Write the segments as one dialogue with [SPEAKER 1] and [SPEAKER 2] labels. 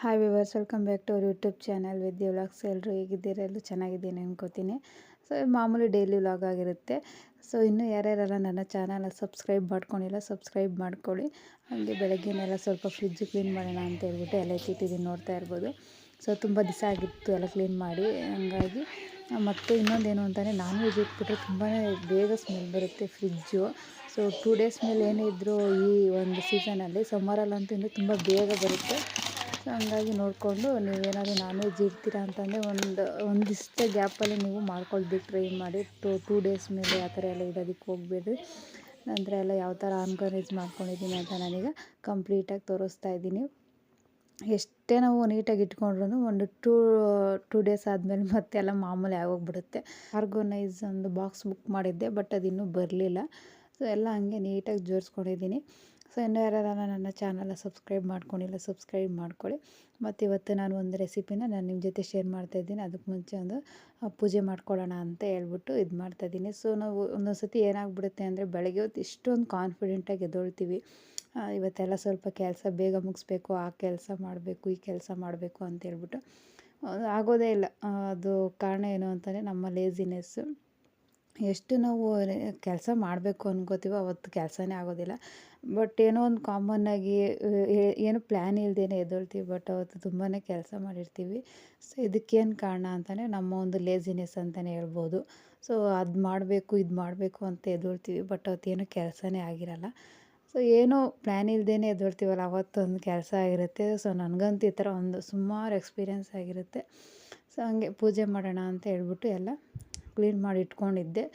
[SPEAKER 1] Hi viewers welcome back to our YouTube channel Vidya vlogs ಎಲ್ಲರೂ ಹೇಗಿದ್ದೀರ? ಎಲ್ಲರೂ ಚೆನ್ನಾಗಿದ್ದೀನಿ ಅನ್ಕೋತೀನಿ. ಸೊ ಮಾಮೂಲಿ ಡೈಲಿ ವ್ಲಾಗ್ ಆಗಿರುತ್ತೆ. ಸೊ ಇನ್ನೂ ಯಾರ್ಯಾರೆಲ್ಲ ನನ್ನ ಚಾನಲ್ ಸಬ್ಸ್ಕ್ರೈಬ್ ಮಾಡ್ಕೊಂಡಿಲ್ಲ ಸಬ್ಸ್ಕ್ರೈಬ್ ಮಾಡ್ಕೊಳ್ಳಿ. ಹಾಗೆ ಬೆಳಗ್ಗೆನೆಲ್ಲ ಸ್ವಲ್ಪ ಫ್ರಿಜ್ ಕ್ಲೀನ್ ಮಾಡೋಣ ಅಂತ ಹೇಳ್ಬಿಟ್ಟು ಎಲ್ಲ ಇಟ್ಟಿದ್ದೀನಿ ನೋಡ್ತಾ ಇರ್ಬೋದು. ಸೊ ತುಂಬ ದಿವಸ ಆಗಿತ್ತು ಎಲ್ಲ ಕ್ಲೀನ್ ಮಾಡಿ. ಹಂಗಾಗಿ, ಮತ್ತು ಇನ್ನೊಂದೇನು ಅಂತಲೇ ನಾನ್ ವೆಜ್ ಇಟ್ಬಿಟ್ರೆ ತುಂಬಾ ಬೇಗ ಸ್ಮೆಲ್ ಬರುತ್ತೆ ಫ್ರಿಜ್ಜು ಸೊ ಟೂ ಡೇಸ್ ಮೇಲೆ ಏನೇ ಇದ್ದರೂ ಈ ಒಂದು ಸೀಸನಲ್ಲಿ ಸಮ್ಮರಲ್ಲಂತೂ ಇನ್ನೂ ತುಂಬ ಬೇಗ ಬರುತ್ತೆ. ಹಂಗಾಗಿ ನೋಡಿಕೊಂಡು ನೀವೇನಾದರೂ ನಾನ್ ವೆಜ್ ಇರ್ತೀರಾ ಅಂತಂದರೆ ಒಂದು, ಒಂದಿಷ್ಟೇ ಗ್ಯಾಪಲ್ಲಿ ನೀವು ಮಾಡ್ಕೊಳ್ಬೇಕು ಟ್ರೈ ಮಾಡಿ, ಟು, ಟೂ ಡೇಸ್ ಮೇಲೆ ಆ ಥರ ಎಲ್ಲ ಇಡೋದಕ್ಕೆ ಹೋಗಬೇಡ್ರಿ ನಂತರ ಎಲ್ಲ ಯಾವ ಥರ ಆರ್ಗನೈಸ್ ಮಾಡ್ಕೊಂಡಿದ್ದೀನಿ ಅಂತ ನಾನೀಗ ಕಂಪ್ಲೀಟಾಗಿ ತೋರಿಸ್ತಾ ಇದ್ದೀನಿ. ಎಷ್ಟೇ ನಾವು ನೀಟಾಗಿ ಇಟ್ಕೊಂಡ್ರೂ ಒಂದು ಟೂ ಟೂ ಡೇಸ್ ಆದಮೇಲೆ ಮತ್ತೆ ಎಲ್ಲ ಮಾಮೂಲಿ ಆಗೋಗ್ಬಿಡುತ್ತೆ. ಆರ್ಗನೈಸ್ ಒಂದು ಬಾಕ್ಸ್ ಬುಕ್ ಮಾಡಿದ್ದೆ, ಬಟ್ ಅದು ಇನ್ನೂ ಬರಲಿಲ್ಲ. ಸೊ ಎಲ್ಲ ಹಂಗೆ ನೀಟಾಗಿ ಜೋಡಿಸ್ಕೊಂಡಿದ್ದೀನಿ ಸೊ ಇನ್ನೂ ಯಾರು ನನ್ನ ಚಾನಲ್ನ ಸಬ್ಸ್ಕ್ರೈಬ್ ಮಾಡ್ಕೊಂಡಿಲ್ಲ ಸಬ್ಸ್ಕ್ರೈಬ್ ಮಾಡ್ಕೊಳ್ಳಿ. ಮತ್ತು ಇವತ್ತು ನಾನು ಒಂದು ರೆಸಿಪಿನ ನಾನು ನಿಮ್ಮ ಜೊತೆ ಶೇರ್ ಮಾಡ್ತಾಯಿದ್ದೀನಿ ಅದಕ್ಕೆ ಮುಂಚೆ ಒಂದು ಪೂಜೆ ಮಾಡ್ಕೊಳ್ಳೋಣ ಅಂತ ಹೇಳ್ಬಿಟ್ಟು ಇದು ಮಾಡ್ತಾಯಿದ್ದೀನಿ ಸೊ ನಾವು ಒಂದೊಂದು ಸತಿ ಏನಾಗ್ಬಿಡುತ್ತೆ ಅಂದರೆ ಬೆಳಗ್ಗೆ ಹೊತ್ತು ಇಷ್ಟೊಂದು ಕಾನ್ಫಿಡೆಂಟಾಗಿ ಎದ್ದೊಳ್ತೀವಿ. ಇವತ್ತೆಲ್ಲ ಸ್ವಲ್ಪ ಕೆಲಸ ಬೇಗ ಮುಗಿಸ್ಬೇಕು, ಆ ಕೆಲಸ ಮಾಡಬೇಕು, ಈ ಕೆಲಸ ಮಾಡಬೇಕು ಅಂತ ಹೇಳ್ಬಿಟ್ಟು. ಆಗೋದೇ ಇಲ್ಲ. ಅದು ಕಾರಣ ಏನು ಅಂತಂದರೆ ನಮ್ಮ ಲೇಸಿನೆಸ್ಸು ಎಷ್ಟು ನಾವು ಕೆಲಸ ಮಾಡಬೇಕು ಅನ್ಕೋತೀವೋ ಅವತ್ತು ಕೆಲಸನೇ ಆಗೋದಿಲ್ಲ. ಬಟ್ ಏನೋ ಒಂದು ಕಾಮನ್ನಾಗಿ ಏನು ಪ್ಲ್ಯಾನ್ ಇಲ್ಲದೇ ಎದ್ದೇಳ್ತೀವಿ ಬಟ್ ಅವತ್ತು ತುಂಬಾ ಕೆಲಸ ಮಾಡಿರ್ತೀವಿ. ಸೊ ಇದಕ್ಕೇನು ಕಾರಣ ಅಂತಲೇ ನಮ್ಮ ಒಂದು ಲೇಸಿನೆಸ್ ಅಂತಲೇ ಹೇಳ್ಬೋದು. ಸೊ ಅದು ಮಾಡಬೇಕು, ಇದು ಮಾಡಬೇಕು ಅಂತ ಎದ್ದೇಳ್ತೀವಿ ಬಟ್ ಅವತ್ತೇನು ಕೆಲಸನೇ ಆಗಿರಲ್ಲ. ಸೊ ಏನೋ ಪ್ಲ್ಯಾನ್ ಇಲ್ಲದೇ ಎದ್ದೇಳ್ತೀವಲ್ಲ, ಅವತ್ತೊಂದು ಕೆಲಸ ಆಗಿರುತ್ತೆ. ಸೊ ನನಗಂತೂ ಈ ಥರ ಒಂದು ಸುಮಾರು ಎಕ್ಸ್ಪೀರಿಯೆನ್ಸ್ ಆಗಿರುತ್ತೆ. ಸೊ ಹಂಗೆ ಪೂಜೆ ಮಾಡೋಣ ಅಂತ ಹೇಳ್ಬಿಟ್ಟು ಎಲ್ಲ ಕ್ಲೀನ್ ಮಾಡಿ ಇಟ್ಕೊಂಡಿದ್ದೆ.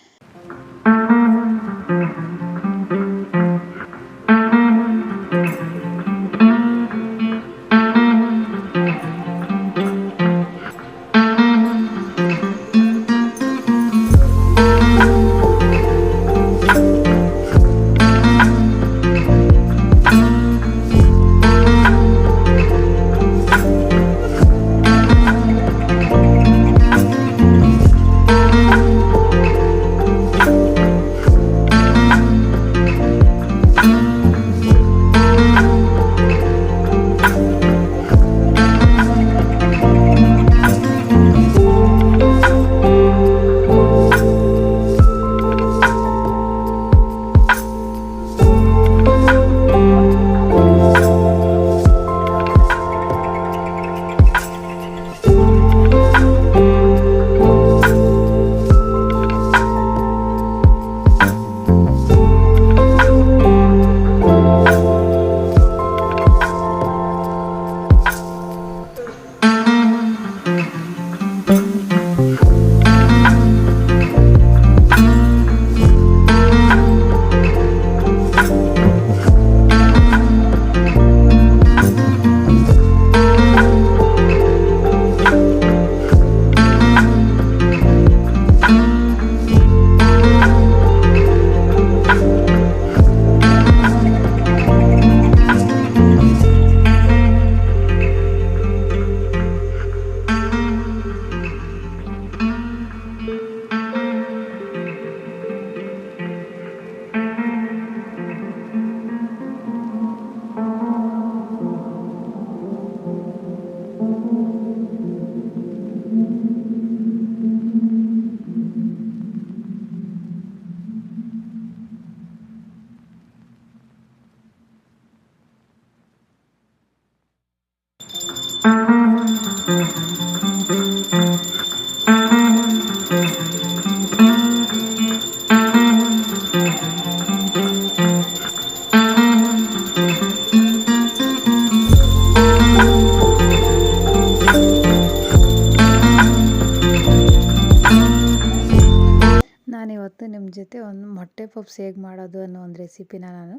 [SPEAKER 1] ಮೊಟ್ಟೆ ಹೇಗೆ ಮಾಡೋದು ಅನ್ನೋ ಒಂದು ರೆಸಿಪಿನ ನಾನು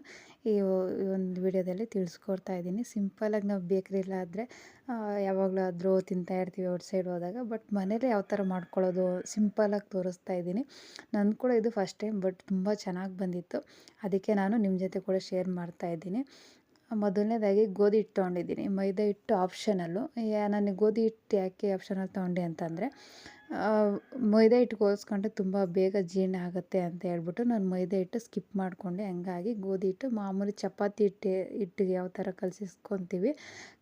[SPEAKER 1] ಈ ಒಂದು ವಿಡಿಯೋದಲ್ಲಿ ತಿಳಿಸ್ಕೊಡ್ತಾ ಇದ್ದೀನಿ. ಸಿಂಪಲಾಗಿ ನಾವು ಬೇಕ್ರಿಲಾದರೆ ಯಾವಾಗಲಾದರೂ ತಿಂತಾ ಇರ್ತೀವಿ ಔಟ್ ಸೈಡ್ ಹೋದಾಗ, ಬಟ್ ಮನೇಲಿ ಯಾವ ಥರ ಮಾಡ್ಕೊಳ್ಳೋದು ಸಿಂಪಲಾಗಿ ತೋರಿಸ್ತಾ ಇದ್ದೀನಿ. ನನ್ನ ಕೂಡ ಇದು ಫಸ್ಟ್ ಟೈಮ್, ಬಟ್ ತುಂಬ ಚೆನ್ನಾಗಿ ಬಂದಿತ್ತು. ಅದಕ್ಕೆ ನಾನು ನಿಮ್ಮ ಜೊತೆ ಕೂಡ ಶೇರ್ ಮಾಡ್ತಾ ಇದ್ದೀನಿ. ಮೊದಲನೇದಾಗಿ ಗೋಧಿ ಹಿಟ್ಟು ತೊಗೊಂಡಿದ್ದೀನಿ. ಮೈದಾ ಹಿಟ್ಟು ಆಪ್ಷನಲ್ಲು. ನನಗೆ ಗೋಧಿ ಹಿಟ್ಟು ಯಾಕೆ ಆಪ್ಷನಲ್ಲಿ ತೊಗೊಂಡೆ ಅಂತಂದರೆ ಮೈದಾ ಹಿಟ್ಟು ಹೋಲಿಸ್ಕೊಂಡ್ರೆ ತುಂಬ ಬೇಗ ಜೀರ್ಣ ಆಗುತ್ತೆ ಅಂತ ಹೇಳ್ಬಿಟ್ಟು ನಾನು ಮೈದಾ ಹಿಟ್ಟು ಸ್ಕಿಪ್ ಮಾಡಿಕೊಂಡೆ. ಹಂಗಾಗಿ ಗೋಧಿ ಹಿಟ್ಟು, ಮಾಮೂಲಿ ಚಪಾತಿ ಹಿಟ್ಟು, ಹಿಟ್ಟಿಗೆ ಯಾವ ಥರ ಕಲಸಿಸ್ಕೊತೀವಿ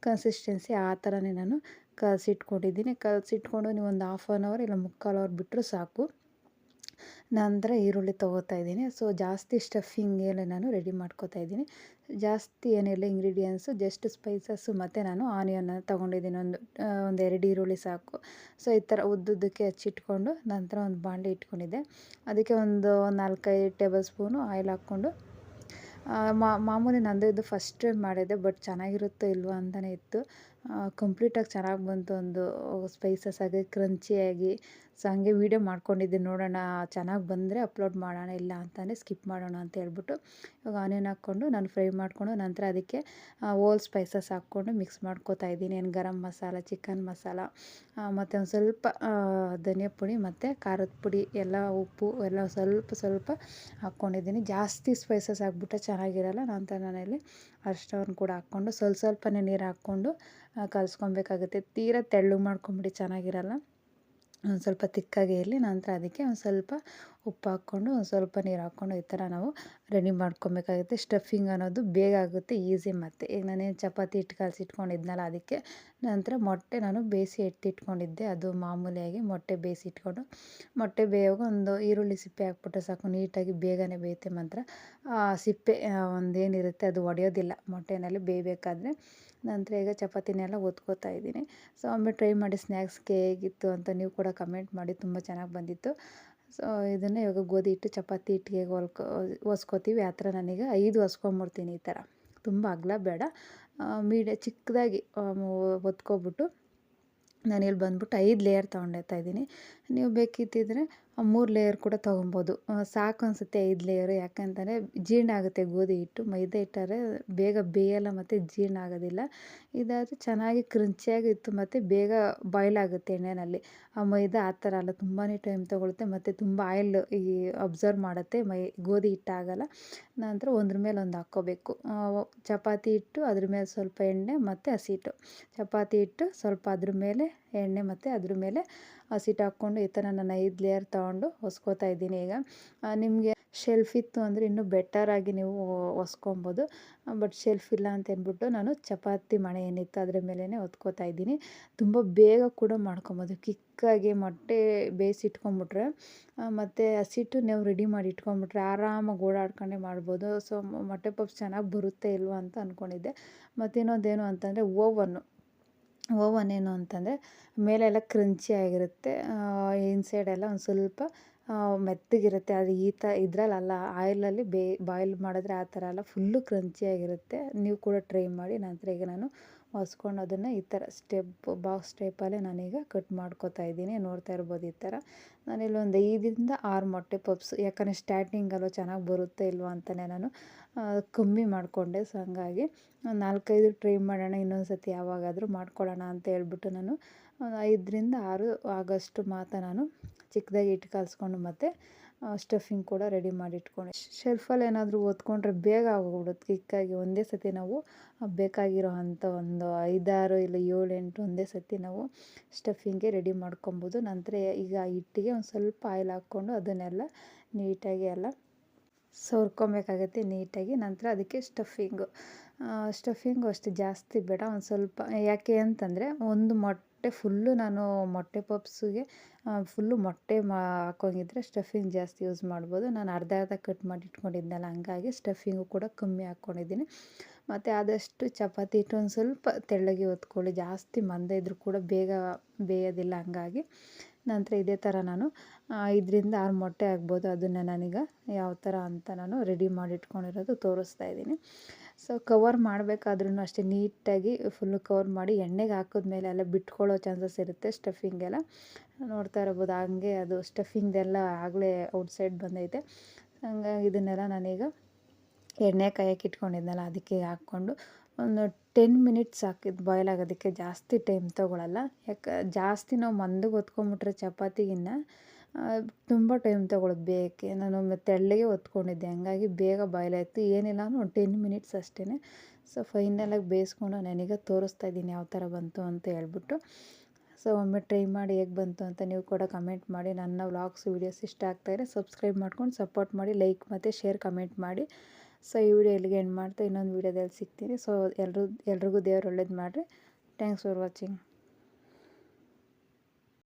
[SPEAKER 1] ಕನ್ಸಿಸ್ಟೆನ್ಸಿ ಆ ಥರನೇ ನಾನು ಕಲಸಿಟ್ಕೊಂಡಿದ್ದೀನಿ. ಕಲಸಿಟ್ಕೊಂಡು ನೀವು ಒಂದು ಹಾಫ್ ಆನ್ ಅವರ್ ಇಲ್ಲ ಮುಕ್ಕಾಲು ಅವರ್ ಬಿಟ್ಟರೂ ಸಾಕು. ನಂತರ ಈರುಳ್ಳಿ ತೊಗೋತಾ ಇದ್ದೀನಿ. ಸೊ ಜಾಸ್ತಿ ಸ್ಟಫಿಂಗ್ ಸ್ಟಫಿಂಗೇನೆ ನಾನು ರೆಡಿ ಮಾಡ್ಕೋತಾ ಇದ್ದೀನಿ. ಜಾಸ್ತಿ ಏನಿಲ್ಲ ಇಂಗ್ರೀಡಿಯೆಂಟ್ಸು ಜಸ್ಟ್ ಸ್ಪೈಸಸ್ಸು ಮತ್ತು ನಾನು ಆನಿಯನ್ ತೊಗೊಂಡಿದ್ದೀನಿ. ಒಂದು ಒಂದು ಎರಡು ಈರುಳ್ಳಿ ಸಾಕು. ಸೊ ಈ ಥರ ಉದ್ದುದ್ದಕ್ಕೆ ಹಚ್ಚಿಟ್ಕೊಂಡು ನಂತರ ಒಂದು ಬಾಣಲೆ ಇಟ್ಕೊಂಡಿದ್ದೆ. ಅದಕ್ಕೆ ಒಂದು ನಾಲ್ಕೈದು ಟೇಬಲ್ ಸ್ಪೂನು ಆಯಿಲ್ ಹಾಕ್ಕೊಂಡು ಮಾಮೂಲಿ ನಂದು ಇದು ಫಸ್ಟ್ ಟೈಮ್ ಮಾಡಿದ್ದೆ ಬಟ್ ಚೆನ್ನಾಗಿರುತ್ತೋ ಇಲ್ವೋ ಅಂತಲೇ ಇತ್ತು. ಕಂಪ್ಲೀಟಾಗಿ ಚೆನ್ನಾಗಿ ಬಂತು ಒಂದು ಸ್ಪೈಸಸ್ ಆಗಿ. ಕ್ರಂಚಿಯಾಗಿ ಸೊ ಹಂಗೆ ವೀಡಿಯೋ ಮಾಡ್ಕೊಂಡಿದ್ದೆ, ನೋಡೋಣ, ಚೆನ್ನಾಗಿ ಬಂದರೆ ಅಪ್ಲೋಡ್ ಮಾಡೋಣ, ಇಲ್ಲ ಅಂತಲೇ ಸ್ಕಿಪ್ ಮಾಡೋಣ ಅಂತ ಹೇಳ್ಬಿಟ್ಟು. ಇವಾಗ ಆನಿಯನ್ ಹಾಕ್ಕೊಂಡು ನಾನು ಫ್ರೈ ಮಾಡಿಕೊಂಡು ನಂತರ ಅದಕ್ಕೆ ಓಲ್ ಸ್ಪೈಸಸ್ ಹಾಕ್ಕೊಂಡು ಮಿಕ್ಸ್ ಮಾಡ್ಕೋತಾ ಇದ್ದೀನಿ. ಏನು ಗರಂ ಮಸಾಲ ಚಿಕನ್ ಮಸಾಲ ಮತ್ತು ಒಂದು ಸ್ವಲ್ಪ ಧನಿಯಾ ಪುಡಿ ಮತ್ತು ಖಾರದ ಪುಡಿ, ಎಲ್ಲ ಉಪ್ಪು, ಎಲ್ಲ ಸ್ವಲ್ಪ ಸ್ವಲ್ಪ ಹಾಕ್ಕೊಂಡಿದ್ದೀನಿ. ಜಾಸ್ತಿ ಸ್ಪೈಸಸ್ ಹಾಕ್ಬಿಟ್ರೆ ಚೆನ್ನಾಗಿರಲ್ಲ ನಂತರ ನಾನಲ್ಲಿ ಅರಿಶಿನವನ್ನು ಕೂಡ ಹಾಕ್ಕೊಂಡು ಸ್ವಲ್ಪ ಸ್ವಲ್ಪನೇ ನೀರು ಹಾಕ್ಕೊಂಡು ಕಲಸ್ಕೊಬೇಕಾಗುತ್ತೆ ತೀರಾ ತೆಳ್ಳಗೆ ಮಾಡ್ಕೊಂಬಿಡಿ ಚೆನ್ನಾಗಿರಲ್ಲ. ಒಂದು ಸ್ವಲ್ಪ ತಿಕ್ಕಾಗಿ ಇರಲಿ, ನಂತರ ಅದಕ್ಕೆ ಒಂದು ಸ್ವಲ್ಪ ಉಪ್ಪು ಹಾಕ್ಕೊಂಡು, ಒಂದು ಸ್ವಲ್ಪ ನೀರು ಹಾಕ್ಕೊಂಡು ಈ ಥರ ನಾವು ರೆಡಿ ಮಾಡ್ಕೊಬೇಕಾಗುತ್ತೆ. ಸ್ಟಫಿಂಗ್ ಅನ್ನೋದು ಬೇಗ ಆಗುತ್ತೆ, ಈಸಿ ಮತ್ತು. ಈಗ ನಾನೇನು ಚಪಾತಿ ಹಿಟ್ಟು ಕಲಸಿಟ್ಕೊಂಡಿದ್ನಲ್ಲ ಅದಕ್ಕೆ, ನಂತರ ಮೊಟ್ಟೆ ನಾನು ಬೇಯಿಸಿ ಎತ್ತಿಟ್ಕೊಂಡಿದ್ದೆ ಅದು ಮಾಮೂಲಿಯಾಗಿ ಮೊಟ್ಟೆ ಬೇಯಿಸಿ ಇಟ್ಕೊಂಡು, ಮೊಟ್ಟೆ ಬೇಯೋಗ ಒಂದು ಈರುಳ್ಳಿ ಸಿಪ್ಪೆ ಹಾಕ್ಬಿಟ್ಟು ಸಾಕು, ನೀಟಾಗಿ ಬೇಗನೆ ಬೇಯುತ್ತೆ ಮಾತ್ರ. ಸಿಪ್ಪೆ ಒಂದೇನಿರುತ್ತೆ ಅದು ಒಡೆಯೋದಿಲ್ಲ. ಮೊಟ್ಟೆನಲ್ಲಿ ಬೇಯಬೇಕಾದ್ರೆ ನಂತರ ಈಗ ಚಪಾತಿನೆಲ್ಲ ಒತ್ಕೋತಾ ಇದ್ದೀನಿ. ಸೊ, ಒಮ್ಮೆ ಟ್ರೈ ಮಾಡಿ ಸ್ನ್ಯಾಕ್ಸ್ಗೆ ಹೇಗಿತ್ತು ಅಂತ ನೀವು ಕೂಡ ಕಮೆಂಟ್ ಮಾಡಿ, ತುಂಬ ಚೆನ್ನಾಗಿ ಬಂದಿತ್ತು. ಸೊ, ಇದನ್ನು ಇವಾಗ ಗೋಧಿ ಹಿಟ್ಟು, ಚಪಾತಿ ಹಿಟ್ಟಿಗೆ ಹೊಲ್ಕೊ, ಹೊಸ್ಕೋತೀವಿ. ಆ ಥರ ನನಗೆ ಐದು ಹೊಸ್ಕೊಂಬಿಡ್ತೀನಿ ಈ ಥರ. ತುಂಬ ಅಗಲ ಬೇಡ. ಮೀಡಿಯ ಚಿಕ್ಕದಾಗಿ ಒತ್ಕೊಬಿಟ್ಟು ನಾನಿಲ್ಲಿ ಬಂದ್ಬಿಟ್ಟು ಐದು ಲೇಯರ್ ತೊಗೊಂಡಿರ್ತಾ ಇದ್ದೀನಿ. ನೀವು ಬೇಕಿತ್ತಿದ್ರೆ ಮೂರು ಲೇಯರ್ ಕೂಡ ತೊಗೊಬೋದು. ಸಾಕು ಅನಿಸುತ್ತೆ ಐದು ಲೇಯರು ಯಾಕಂತಂದರೆ ಜೀರ್ಣ ಆಗುತ್ತೆ ಗೋಧಿ ಹಿಟ್ಟು, ಮೈದಾ ಹಿಟ್ಟಾದರೆ ಬೇಗ ಬೇಯಲ್ಲ ಮತ್ತು ಜೀರ್ಣ ಆಗೋದಿಲ್ಲ. ಇದಾದರೆ ಚೆನ್ನಾಗಿ ಕ್ರಂಚಿಯಾಗಿತ್ತು ಮತ್ತು ಬೇಗ ಬಾಯ್ಲ್ ಆಗುತ್ತೆ ಎಣ್ಣೆಯಲ್ಲಿ. ಆ ಮೈದಾ ಆ ಥರ ಅಲ್ಲ ತುಂಬಾ ಟೈಮ್ ತೊಗೊಳುತ್ತೆ ಮತ್ತು ತುಂಬ ಆಯಿಲ್ ಈ ಅಬ್ಸರ್ವ್ ಮಾಡುತ್ತೆ, ಮೈ ಗೋಧಿ ಹಿಟ್ಟಾಗಲ್ಲ ನಂತರ ಒಂದ್ರ ಮೇಲೆ ಒಂದು ಹಾಕ್ಕೋಬೇಕು. ಚಪಾತಿ ಹಿಟ್ಟು ಅದ್ರ ಮೇಲೆ ಸ್ವಲ್ಪ ಎಣ್ಣೆ ಮತ್ತು ಹಸಿ ಹಿಟ್ಟು. ಚಪಾತಿ ಹಿಟ್ಟು ಸ್ವಲ್ಪ ಅದ್ರ ಮೇಲೆ ಎಣ್ಣೆ ಮತ್ತು ಅದ್ರ ಮೇಲೆ ಹಸಿಟ್ಟು ಹಾಕ್ಕೊಂಡು ಈ ಥರ ನಾನು ಐದು ಲೇಯರ್ ತೊಗೊಂಡು ಹೊಸ್ಕೋತಾ ಇದ್ದೀನಿ ಈಗ. ನಿಮಗೆ ಶೆಲ್ಫ್ ಇತ್ತು ಅಂದರೆ ಇನ್ನೂ ಬೆಟರಾಗಿ ನೀವು ಹೊಸ್ಕೊಬೋದು. ಬಟ್ ಶೆಲ್ಫ್ ಇಲ್ಲ ಅಂತ ಅಂದ್ಬಿಟ್ಟು ನಾನು ಚಪಾತಿ ಮಣೆ ಏನಿತ್ತು ಅದ್ರ ಮೇಲೇ ಹೊತ್ಕೋತಾ ಇದ್ದೀನಿ. ತುಂಬ ಬೇಗ ಕೂಡ ಮಾಡ್ಕೊಬೋದು. ಕಿಕ್ಕಾಗಿ ಮೊಟ್ಟೆ ಬೇಯಿಸಿ ಇಟ್ಕೊಂಬಿಟ್ರೆ ಮತ್ತು ಹಸಿಟ್ಟು ನೀವು ರೆಡಿ ಮಾಡಿ ಇಟ್ಕೊಂಬಿಟ್ರೆ ಆರಾಮಾಗಿ ಓಡಾಡ್ಕೊಂಡೆ ಮಾಡ್ಬೋದು. ಸೊ ಮೊಟ್ಟೆ ಪಪ್ಸ್ ಚೆನ್ನಾಗಿ ಬರುತ್ತೆ ಇಲ್ವಾ ಅಂತ ಅಂದ್ಕೊಂಡಿದ್ದೆ ಮತ್ತು ಇನ್ನೊಂದೇನು ಅಂತಂದರೆ ಓವನ್ನು ಓವನ್ ಏನು ಅಂತಂದರೆ, ಮೇಲೆಲ್ಲ ಕ್ರಂಚಿ ಆಗಿರುತ್ತೆ. ಇನ್ಸೈಡೆಲ್ಲ ಒಂದು ಸ್ವಲ್ಪ ಮೆತ್ತಗಿರುತ್ತೆ. ಅದು ಈ ಥರ ಇದ್ರಲ್ಲಿ ಅಲ್ಲ, ಆಯಿಲಲ್ಲಿ ಬೇ, ಬಾಯ್ಲ್ ಮಾಡಿದ್ರೆ ಆ ಥರ ಅಲ್ಲ ಫುಲ್ಲು ಕ್ರಂಚಿಯಾಗಿರುತ್ತೆ ನೀವು ಕೂಡ ಟ್ರೈ ಮಾಡಿ. ನಂತರ ಈಗ ನಾನು ಹೊಸ್ಕೊಂಡು ಅದನ್ನು ಈ ಥರ ಸ್ಟೆಪ್, ಬಾಕ್ಸ್ ಟೈಪಲ್ಲೇ ನಾನೀಗ ಕಟ್ ಮಾಡ್ಕೋತಾ ಇದ್ದೀನಿ. ನೋಡ್ತಾ ಇರ್ಬೋದು ಈ ಥರ. ನಾನಿಲ್ಲಿ ಒಂದು ಐದರಿಂದ ಆರು ಮೊಟ್ಟೆ ಪಪ್ಸ್, ಯಾಕಂದರೆ ಸ್ಟಾರ್ಟಿಂಗಲ್ಲೂ ಚೆನ್ನಾಗಿ ಬರುತ್ತೆ ಇಲ್ವ ಅಂತಲೇ ನಾನು ಕಮ್ಮಿ ಮಾಡಿಕೊಂಡೆ. ಸೊ, ಹಂಗಾಗಿ ನಾಲ್ಕೈದು ಟ್ರೈ ಮಾಡೋಣ ಇನ್ನೊಂದು ಸತಿ ಯಾವಾಗಾದರೂ ಮಾಡ್ಕೊಳ್ಳೋಣ ಅಂತ ಹೇಳ್ಬಿಟ್ಟು ನಾನು ಐದರಿಂದ ಆರು ಆಗಷ್ಟು ಮಾತ್ರ ನಾನು ಚಿಕ್ಕದಾಗಿ ಇಟ್ಟು ಕಲಿಸ್ಕೊಂಡು ಮತ್ತು ಸ್ಟಫಿಂಗ್ ಕೂಡ ರೆಡಿ ಮಾಡಿ ಇಟ್ಕೊಂಡೆ ಶೆಲ್ಫಲ್ಲಿ ಏನಾದರೂ ಓದ್ಕೊಂಡ್ರೆ ಬೇಗ ಆಗೋಗ್ಬಿಡುತ್ತೆ. ಕ್ವಿಕ್ಕಾಗಿ ಒಂದೇ ಸತಿ ನಾವು ಬೇಕಾಗಿರೋ ಅಂಥ ಒಂದು ಐದಾರು ಇಲ್ಲ ಏಳು ಎಂಟು ಒಂದೇ ಸತಿ ನಾವು ಸ್ಟಫಿಂಗ್ಗೆ ರೆಡಿ ಮಾಡ್ಕೊಬೋದು. ನಂತರ ಈಗ ಹಿಟ್ಟಿಗೆ ಒಂದು ಸ್ವಲ್ಪ ಆಯಿಲ್ ಹಾಕ್ಕೊಂಡು ಅದನ್ನೆಲ್ಲ ನೀಟಾಗಿ ಎಲ್ಲ ಸೋರ್ಕೊಬೇಕಾಗತ್ತೆ ನೀಟಾಗಿ. ನಂತರ ಅದಕ್ಕೆ ಸ್ಟಫಿಂಗು ಸ್ಟಫಿಂಗು ಅಷ್ಟು ಜಾಸ್ತಿ ಬೇಡ. ಒಂದು ಸ್ವಲ್ಪ, ಯಾಕೆ ಅಂತಂದರೆ ಒಂದು ಮೊಟ್ಟೆ ಫುಲ್ಲು ನಾನು ಮೊಟ್ಟೆ ಪಪ್ಸಿಗೆ ಫುಲ್ಲು ಮೊಟ್ಟೆ ಮಾ ಹಾಕೋಂಗಿದ್ರೆ ಸ್ಟಫಿಂಗ್ ಜಾಸ್ತಿ ಯೂಸ್ ಮಾಡ್ಬೋದು. ನಾನು ಅರ್ಧ ಅರ್ಧ ಕಟ್ ಮಾಡಿ ಇಟ್ಕೊಂಡಿದ್ನಲ್ಲ, ಹಂಗಾಗಿ ಸ್ಟಫಿಂಗು ಕೂಡ ಕಮ್ಮಿ ಹಾಕ್ಕೊಂಡಿದ್ದೀನಿ. ಮತ್ತು ಆದಷ್ಟು ಚಪಾತಿ ಹಿಟ್ಟು ಒಂದು ಸ್ವಲ್ಪ ತೆಳ್ಳಗೆ ಹೊತ್ಕೊಳ್ಳಿ. ಜಾಸ್ತಿ ಮಂದ ಇದ್ದರೂ ಕೂಡ ಬೇಗ ಬೇಯೋದಿಲ್ಲ, ಹಂಗಾಗಿ ನಂತರ ಇದೇ ಥರ ನಾನು ಇದರಿಂದ ಆರು ಮೊಟ್ಟೆ ಆಗ್ಬೋದು ಅದನ್ನು ನಾನೀಗ ಯಾವ ಥರ ಅಂತ ನಾನು ರೆಡಿ ಮಾಡಿಟ್ಕೊಂಡಿರೋದು ತೋರಿಸ್ತಾ ಇದ್ದೀನಿ. ಸೊ ಕವರ್ ಮಾಡಬೇಕಾದ್ರೂ ಅಷ್ಟೇ ನೀಟಾಗಿ ಫುಲ್ಲು ಕವರ್ ಮಾಡಿ ಎಣ್ಣೆಗೆ ಹಾಕಿದ್ಮೇಲೆ ಎಲ್ಲ ಬಿಟ್ಕೊಳ್ಳೋ ಚಾನ್ಸಸ್ ಇರುತ್ತೆ ಸ್ಟಫಿಂಗೆಲ್ಲ ನೋಡ್ತಾ ಇರ್ಬೋದು, ಹಂಗೆ ಅದು ಸ್ಟಫಿಂಗ್ದೆಲ್ಲ ಆಗಲೇ ಔಟ್ಸೈಡ್ ಬಂದೈತೆ. ಹಂಗಾಗಿ ಇದನ್ನೆಲ್ಲ ನಾನೀಗ ಎಣ್ಣೆ ಕಾಯಕ್ಕೆ ಇಟ್ಕೊಂಡಿದ್ನಲ್ಲ, ಅದಕ್ಕೆ ಹಾಕ್ಕೊಂಡು ಒಂದು ಟೆನ್ ಮಿನಿಟ್ಸ್ ಹಾಕಿದ್ದು ಬಾಯ್ಲ್ ಆಗೋದಕ್ಕೆ ಜಾಸ್ತಿ ಟೈಮ್ ತೊಗೊಳಲ್ಲ. ಯಾಕೆ, ಜಾಸ್ತಿ ನಾವು ಮಂದಗೆ ಹೊತ್ಕೊಂಬಿಟ್ರೆ ಚಪಾತಿಗಿನ್ನ ತುಂಬ ಟೈಮ್ ತಗೊಳ್ಳೋದು ನಾನು ತೆಳ್ಳಗೆ ಹೊತ್ಕೊಂಡಿದ್ದೆ. ಹಂಗಾಗಿ ಬೇಗ ಬಾಯ್ಲಾಯಿತು. ಏನಿಲ್ಲ ಅಂದ್ರೆ ಒಂದು ಟೆನ್ ಮಿನಿಟ್ಸ್ ಅಷ್ಟೇ ಸೊ ಫೈನಲಾಗಿ ಬೇಯಿಸ್ಕೊಂಡು ನಾನೀಗ ತೋರಿಸ್ತಾ ಇದ್ದೀನಿ ಯಾವ ಥರ ಬಂತು ಅಂತ ಹೇಳ್ಬಿಟ್ಟು. ಸೊ ಒಮ್ಮೆ ಟ್ರೈ ಮಾಡಿ ಹೇಗೆ ಬಂತು ಅಂತ ನೀವು ಕೂಡ ಕಮೆಂಟ್ ಮಾಡಿ. ನನ್ನ ವ್ಲಾಗ್ಸ್ ವೀಡಿಯೋಸ್ ಇಷ್ಟ ಆಗ್ತಾಯಿದ್ರೆ ಸಬ್ಸ್ಕ್ರೈಬ್ ಮಾಡ್ಕೊಂಡು ಸಪೋರ್ಟ್ ಮಾಡಿ ಲೈಕ್ ಮತ್ತು ಶೇರ್ ಕಮೆಂಟ್ ಮಾಡಿ. ಸೊ ಈ ವಿಡಿಯೋ ಎಲ್ಲಿಗೆ ಎಂಡ್ ಮಾಡ್ತಾ ಇನ್ನೊಂದು ವೀಡಿಯೋದಲ್ಲಿ ಸಿಗ್ತೀನಿ. ಸೊ ಎಲ್ಲರೂ ಎಲ್ರಿಗೂ ದೇವ್ರು ಒಳ್ಳೇದು ಮಾಡಿರಿ. Thanks for watching